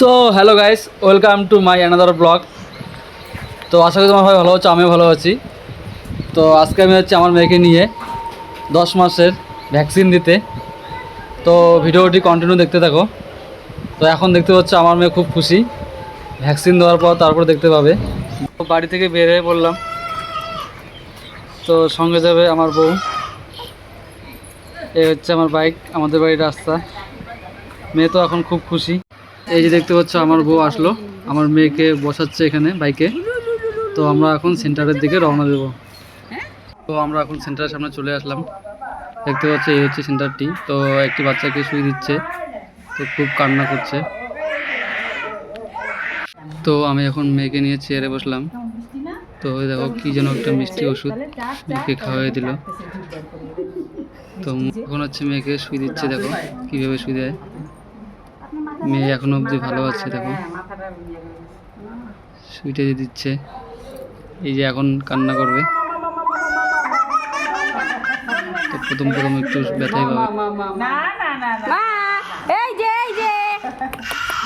So hello guys welcome to my another blog তো আশা করি তোমার ভাই ভালো হচ্ছে আমিও ভালো আছি। তো আজকে আমি হচ্ছে আমার মেয়েকে নিয়ে দশ মাসের ভ্যাকসিন দিতে। তো ভিডিওটি কন্টিনিউ দেখতে থাকো। তো এখন দেখতে হচ্ছে আমার মেয়ে খুব খুশি। ভ্যাকসিন দেওয়ার পর তারপর দেখতে পাবে। বাড়ি থেকে বের হয়ে পড়লাম তো সঙ্গে যাবে আমার বউ। এই হচ্ছে আমার বাইক আমাদের বাড়ির রাস্তা। মেয়ে তো এখন খুব খুশি। এই যে দেখতে পাচ্ছ, আমার বউ আসলো। আমার মেয়েকে বসাচ্ছে এখানে, বাইকে। তো আমরা এখন সেন্টারের দিকে রওনা দেব। তো আমরা এখন সেন্টারের সামনে চলে আসলাম। দেখতে পাচ্ছি, এই হচ্ছে সেন্টারটি। তো একটি বাচ্চাকে শুয়ে দিচ্ছে। তো খুব কান্না করছে। তো আমি এখন মেয়েকে নিয়ে চেয়ারে বসলাম। তো দেখো, কি যেন একটা মিষ্টি ওষুধ মেয়েকে খাওয়াই দিল। তো এখন হচ্ছে মেয়েকে শুয়ে দিচ্ছে, দেখো, কীভাবে শুয়ে দেয়। মেয়ে এখনও অবধি ভালো আছে দেখো। সুইটে দিয়ে দিচ্ছে। এই যে এখন কান্না করবে। তো প্রথম প্রথম একটু ব্যথাই পাবে। না না না না মা এই যে এই যে।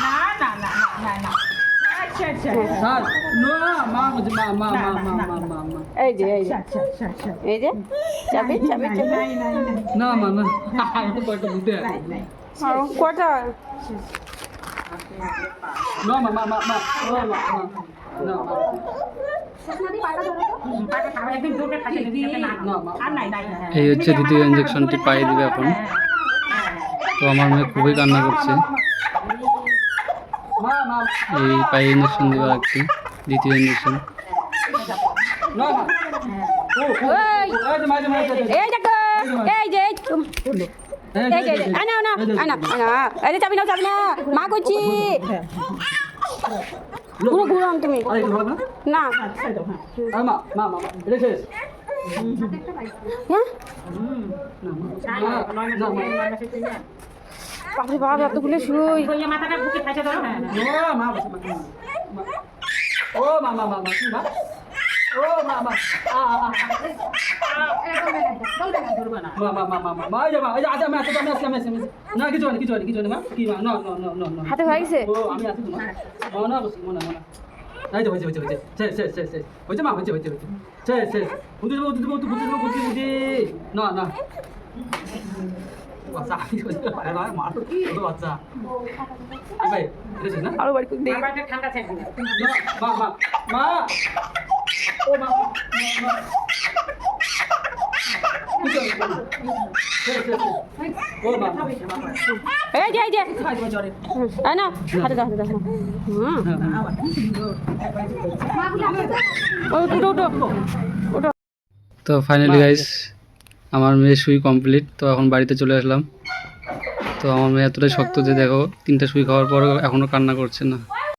না না না না না আচ্ছা আচ্ছা এই যে এই যে। আচ্ছা আচ্ছা আচ্ছা এই যে চাবি চাবি চাবি নাই নাই নাই না মা না না মা মা মা মা মা মা না মা এই হচ্ছে দ্বিতীয় ইঞ্জেকশনটি পাইয়ে দিবে এখন। তো আমার মেয়ে খুবই কান্না করছে। এই পায়ে ইঞ্জেকশন দিবে একটি দ্বিতীয় ইঞ্জেকশন এই এই দেখো এই যে আনা আনা আনা আনা যে চাবি নাও চাবি না মা করছি ঘুরো ঘুরো আম তুমি না হ্যাঁ বাপরে বাপ এতগুলো শুই। মাথাটা বুকে খাইছে ধরো। হ্যাঁ ও মা মা মা মা মা। হাতে হয়ে গেছে ও আমি আছি তোমার মনে বসি মনে মনে এই যে হয়েছে হয়েছে হয়েছে শেষ শেষ শেষ শেষ হয়েছে মা হয়েছে হয়েছে হয়েছে শেষ শেষ বুঝতে দেবো বুঝতে দেবো বুঝতে দেবো বুঝতে বুঝি না না বাচ্চা আমি হয়েছে মার ছোট বাচ্চা এই ভাই এটা না আরো বাড়ি দেখি বাবাটা ঠান্ডা থাকবে না মা মা মা ও মা মা ও মা তো ফাইনালি গাইস আমার মেয়ে সুই কমপ্লিট তো এখন বাড়িতে চলে আসলাম। তো আমার মেয়ে এতটাই শক্ত যে দেখো, তিনটা সুই খাওয়ার পর এখনও কান্না করছে না।